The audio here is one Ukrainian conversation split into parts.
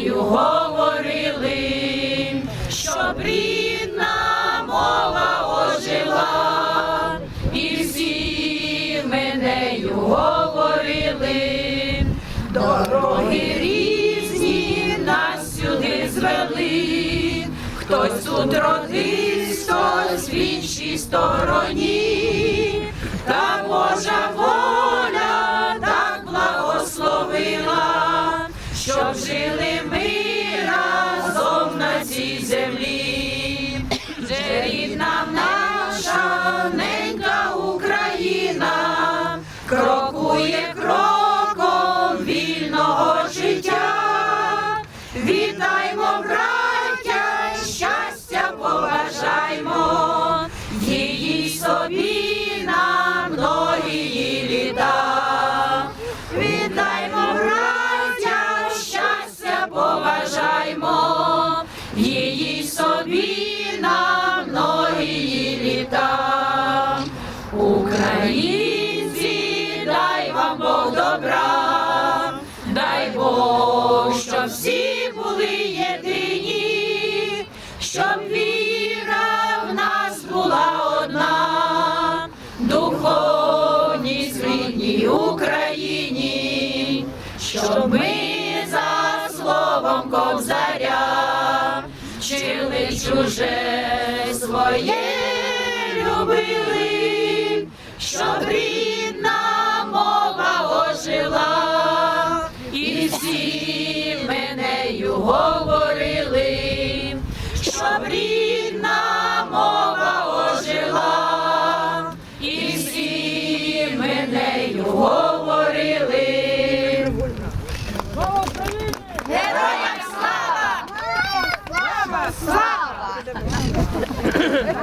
нею говорили, щоб рідна мова ожила, і всі ми нею говорили, дороги різні нас сюди звели, хтось тут родився, хтось іншій стороні, та Божа воля кобзаря чили чуже своє любили, щоб рідна мова ожила, і всі менею говорили, щоб рідна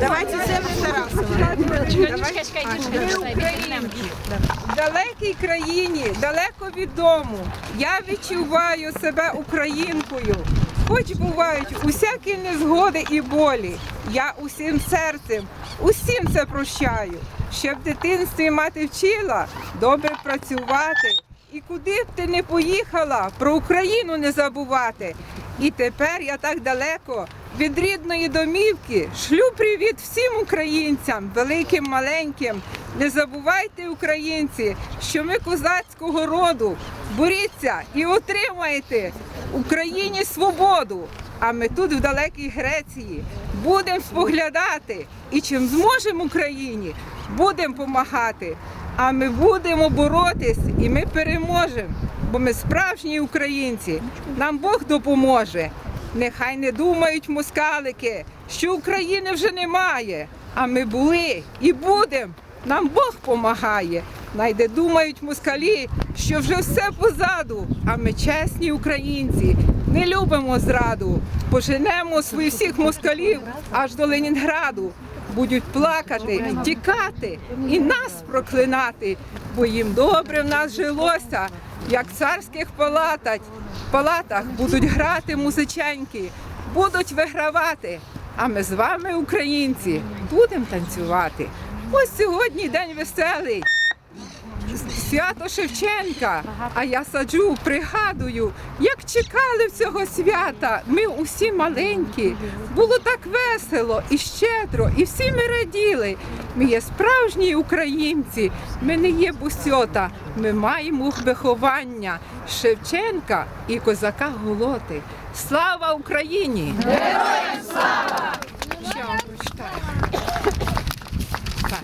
Давайте це Тарасова. В далекій країні, далеко від дому, я відчуваю себе українкою. Хоч бувають усякі незгоди і болі. Я усім серцем, усім це прощаю. Ще в дитинстві мати вчила добре працювати. І куди б ти не поїхала, про Україну не забувати. І тепер я так далеко від рідної домівки шлю привіт всім українцям, великим, маленьким. Не забувайте, українці, що ми козацького роду. Боріться і отримаєте Україні свободу. А ми тут, в далекій Греції, будемо споглядати і чим зможемо Україні, будемо допомагати. А ми будемо боротись і ми переможемо, бо ми справжні українці. Нам Бог допоможе. Нехай не думають москалики, що України вже немає. А ми були і будемо. Нам Бог помагає. Найде думають москалі, що вже все позаду. А ми чесні українці, не любимо зраду. Поженемо своїх всіх москалів аж до Ленінграду. Будуть плакати, тікати і нас проклинати, бо їм добре в нас жилося, як в царських палатах. палатах будуть грати музиченьки, будуть вигравати. А ми з вами, українці, будемо танцювати. Ось сьогодні день веселий. Свято Шевченка, а я саджу, пригадую, як чекали цього свята. Ми усі маленькі. Було так весело і щедро, і всі ми раділи. Ми є справжні українці. Ми не є бусьота. Ми маємо виховання Шевченка і козака Голоти. Слава Україні! Героям слава! Ще вам прочитаю. Так.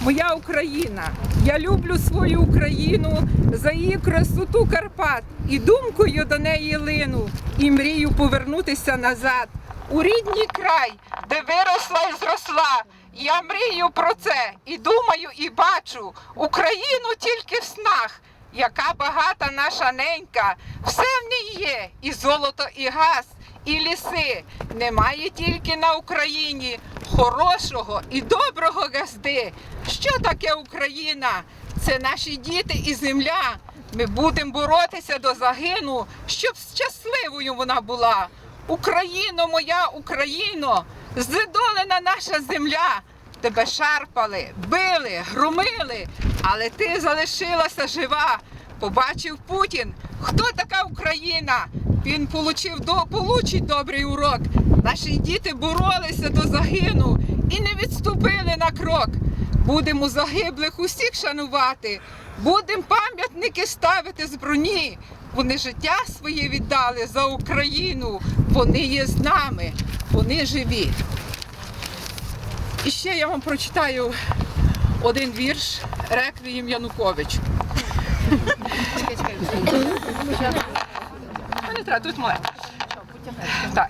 Моя Україна. Я люблю свою Україну за її красоту Карпат і думкою до неї лину, і мрію повернутися назад у рідній край, де виросла і зросла. Я мрію про це і думаю, і бачу Україну тільки в снах. Яка багата наша ненька, все в ній є, і золото, і газ, і ліси. Немає тільки на Україні хорошого і доброго газди. Що таке Україна? Це наші діти і земля. Ми будемо боротися до загину, щоб щасливою вона була. Україно, моя Україно, знедолена наша земля. Тебе шарпали, били, громили, але ти залишилася жива. Побачив Путін, хто така Україна. Він получив до получить добрий урок. Наші діти боролися до загину і не відступили на крок. Будемо загиблих усіх шанувати, будемо пам'ятники ставити з броні. Вони життя своє віддали за Україну. Вони є з нами, вони живі. І ще я вам прочитаю один вірш Реквієм Януковичу. Не треба, тут моє. Так.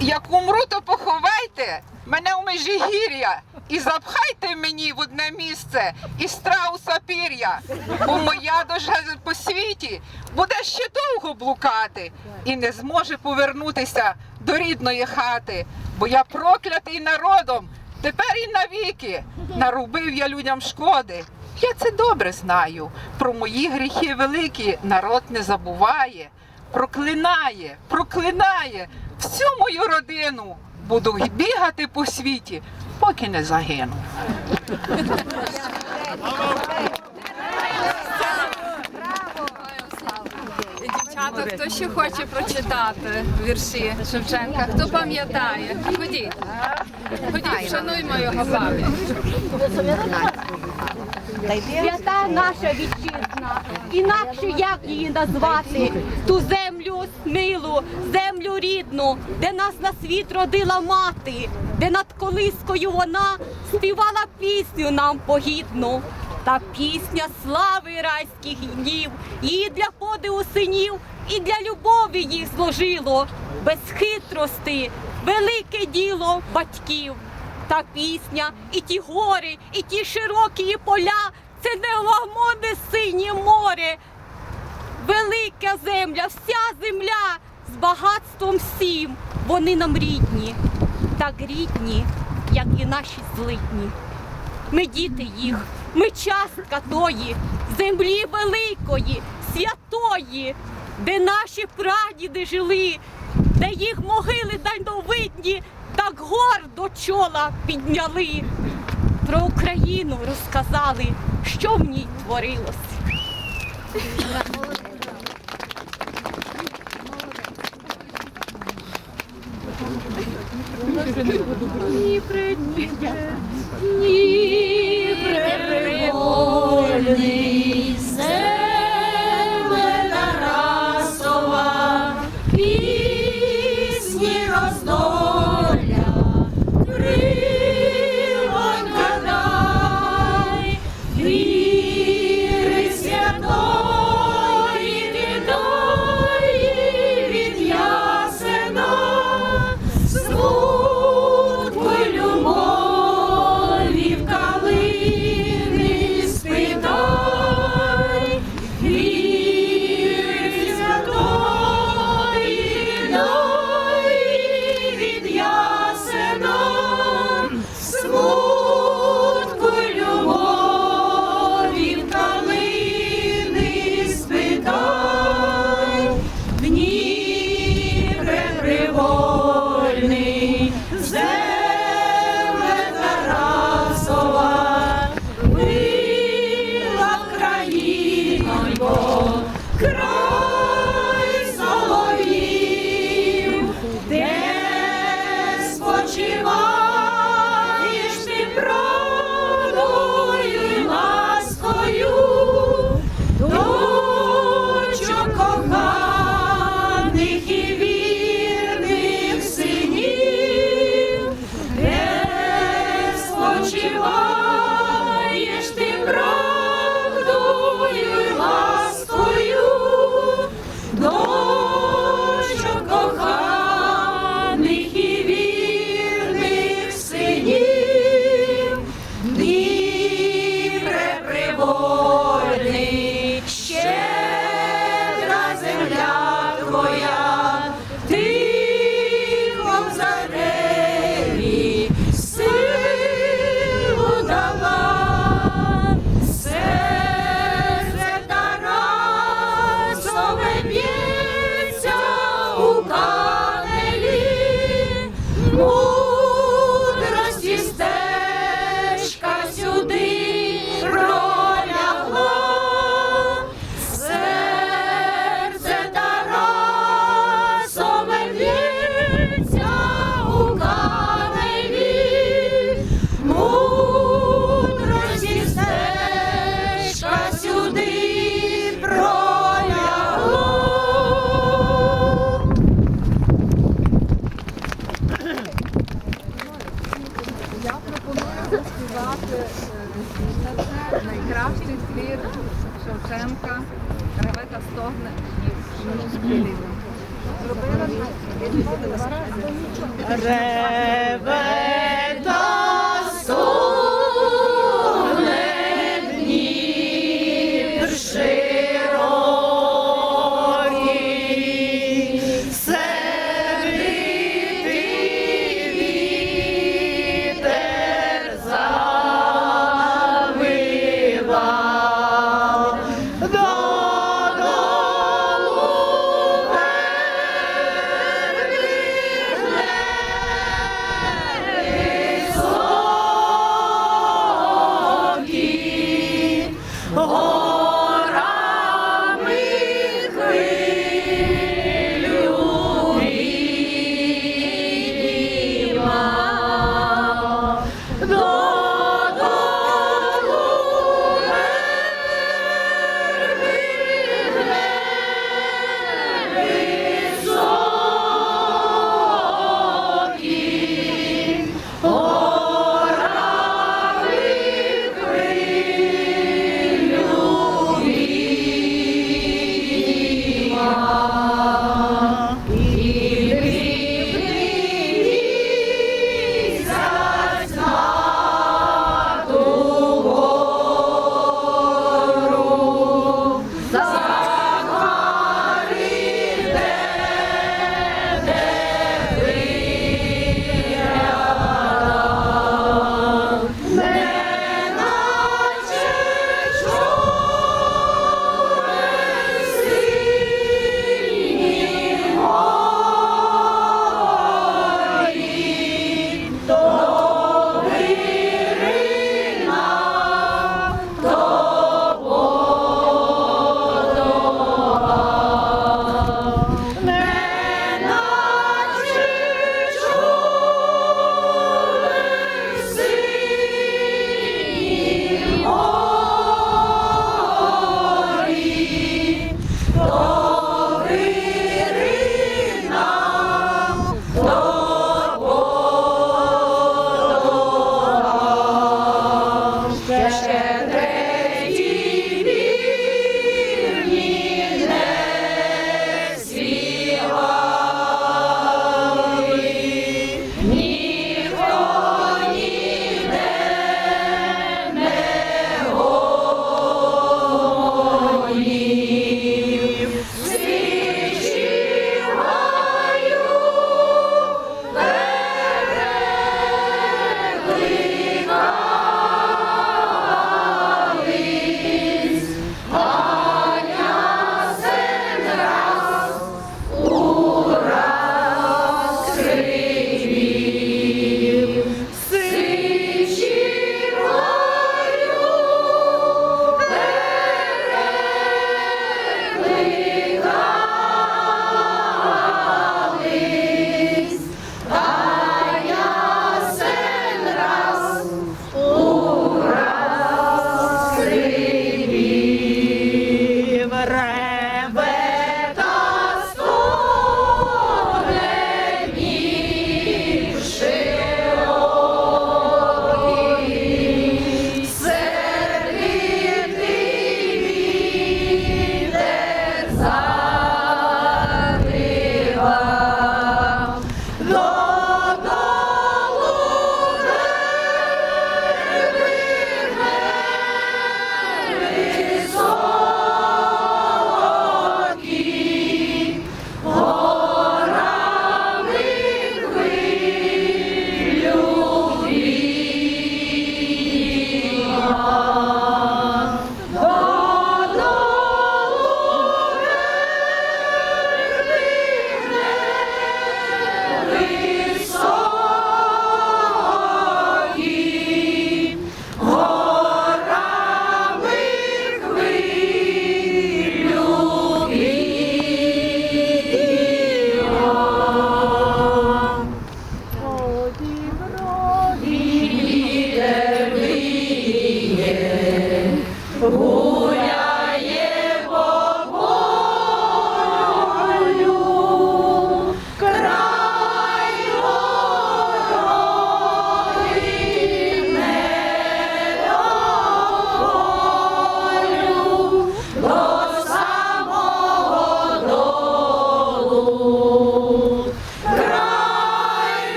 Як умру, то поховайте мене у межигір'я і запхайте мені в одне місце і страуса пір'я, бо моя душа по світі буде ще довго блукати і не зможе повернутися до рідної хати, бо я проклятий народом, тепер і навіки нарубив я людям шкоди. Я це добре знаю. Про мої гріхи великі народ не забуває, проклинає, проклинає всю мою родину. Буду бігати по світі, поки не загину. Дівчата, хто ще хоче прочитати вірші Шевченка? Хто пам'ятає? Ходіть. Ходіть, вшануймо його пам'ять. Свята наша вітчизна, інакше як її назвати, ту землю милу, землю рідну, де нас на світ родила мати, де над колискою вона співала пісню нам погідну. Та пісня слави райських днів, її для подиву синів і для любові їх зложило, без хитрости, велике діло батьків. Та пісня, і ті гори, і ті широкі поля, це невагомне синє море. Велика земля, вся земля з багатством всім. Вони нам рідні, так рідні, як і наші злидні. Ми діти їх, ми частка тої, землі великої, святої, де наші прадіди жили, де їх могили дальновидні так гордо чола підняли. Про Україну розказали, що в ній творилось. Ні, привольний, Шевченка, Ревека стогне Зробила. Ревека.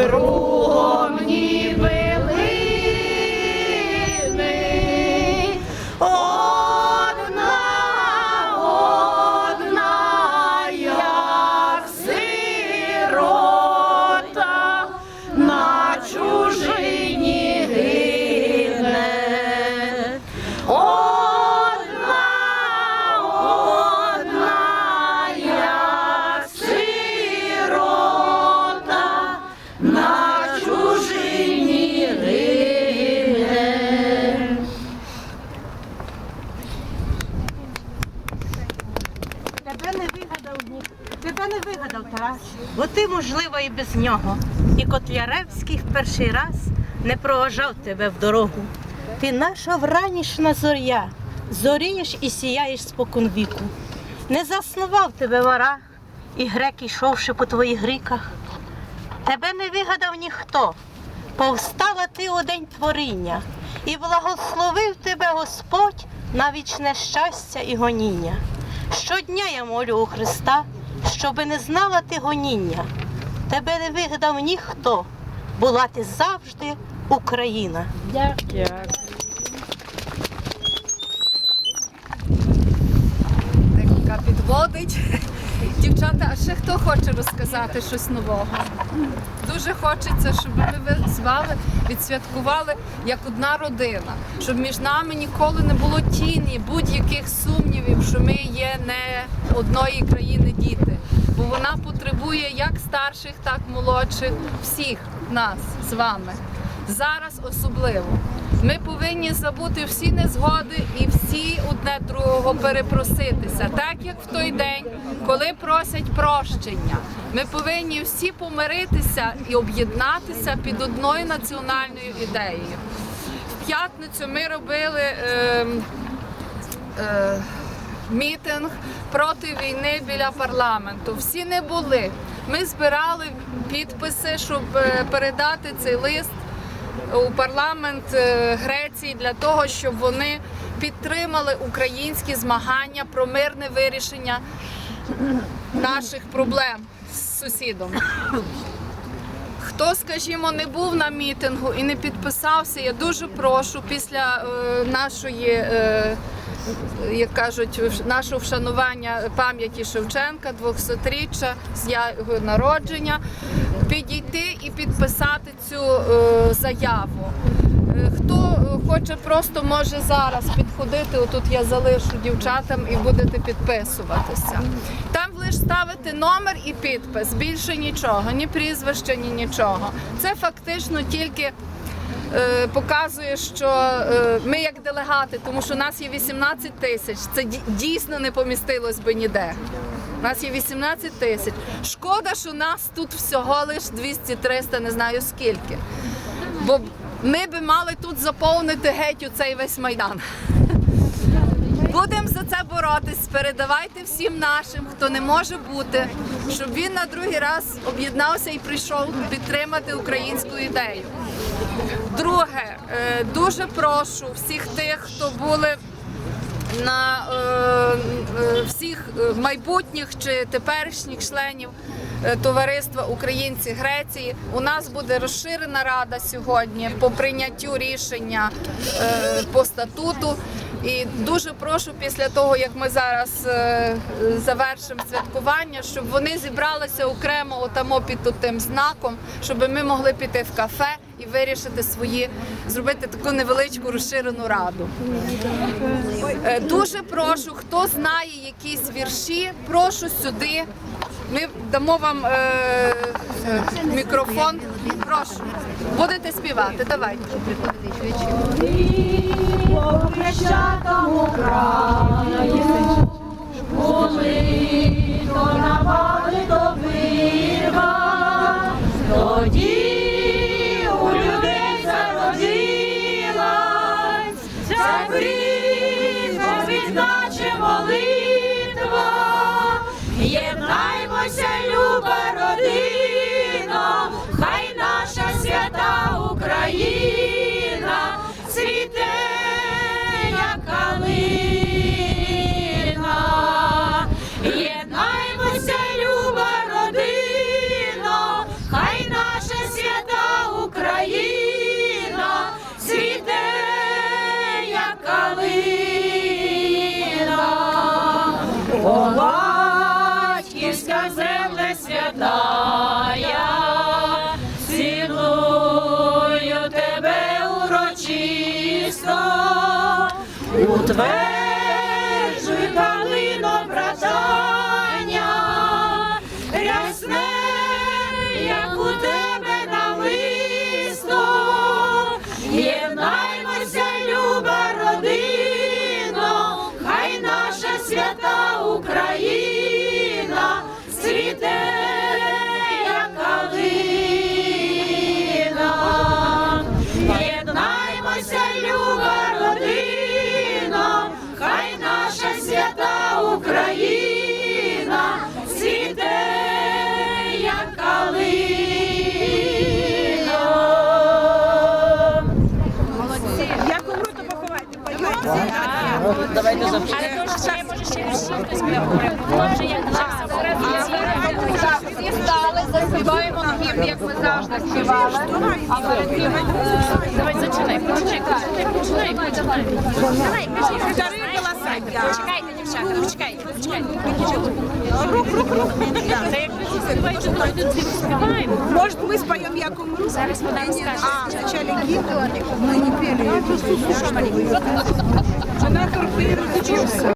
кругом Тебе не вигадав ні. Тебе не вигадав Тарас, бо ти, можливо, і без нього. І Котляревський в перший раз не проважав тебе в дорогу. Ти наша вранішна зоря, зорієш і сіяєш спокон віку. Не заснував тебе вара, і грек, ішовши по твоїх ріках. Тебе не вигадав ніхто. Повстала ти у день творіння, і благословив тебе Господь на вічне щастя і гоніння. Щодня я молю у Христа, щоби не знала ти гоніння. Тебе не вигадав ніхто, була ти завжди Україна. Дякую. підводить. Дівчата, а ще хто хоче розказати щось нового? Дуже хочеться, щоб ми з вами відсвяткували як одна родина, щоб між нами ніколи не було тіні, будь-яких сумнівів, що ми є не одної країни діти. Бо вона потребує як старших, так і молодших, всіх нас з вами. Зараз особливо. Ми повинні забути всі незгоди і всі одне другого перепроситися, так як в той день, коли просять прощення. Ми повинні всі помиритися і об'єднатися під одною національною ідеєю. В п'ятницю ми робили. ем, е, мітинг проти війни біля парламенту. Всі не були. Ми збирали підписи, щоб е, передати цей лист у парламент е, Греції для того, щоб вони підтримали українські змагання про мирне вирішення наших проблем з сусідом. Хто, скажімо, не був на мітингу і не підписався, я дуже прошу після е, нашої, е, як кажуть, нашого вшанування пам'яті Шевченка, 200-річчя з його народження, підійти і підписати цю е, заяву. Е, Хто е, хоче, просто може зараз підходити. Отут я залишу дівчатам і будете підписуватися. Там лише ставити номер і підпис. Більше нічого, ні прізвища, ні нічого. Це фактично тільки. Е, Показує, що е, ми як делегати, тому що у нас є 18 тисяч. Це дійсно не помістилось би ніде. У нас є 18 тисяч. Шкода, що нас тут всього лише 200-300, не знаю скільки. Бо ми би мали тут заповнити геть у цей весь майдан. Будемо за це боротись. Передавайте всім нашим, хто не може бути, щоб він на другий раз об'єднався і прийшов підтримати українську ідею. Друге, е, дуже прошу всіх тих, хто були на е, е, всіх майбутніх чи теперішніх членів товариства Українці Греції. У нас буде розширена рада сьогодні по прийняттю рішення е, по статуту. І дуже прошу після того, як ми зараз е, завершимо святкування, щоб вони зібралися окремо отамо під тим знаком, щоб ми могли піти в кафе і вирішити свої, зробити таку невеличку розширену раду. Е, Дуже прошу, хто знає якісь вірші, прошу сюди. Ми дамо вам е, мікрофон. Прошу, будете співати. Давайте. Хрещатому краю, О, батьківська земля святая, цілую тебе урочисто. у як калина. Єднаймося, люба родино, хай наша свята Україна цвіте, як калина. Як то. Всі стали, заспіваємо гімн, як ми завжди співали. А перед тим давай зачинай, почекай, почекай, почекай. Давай, Почекайте, дівчата, почекайте, почекайте. Может, мы споем «Як умру»? Зараз вона розкаже. А, вначале гимн? Мы не пели. Она торпедирует.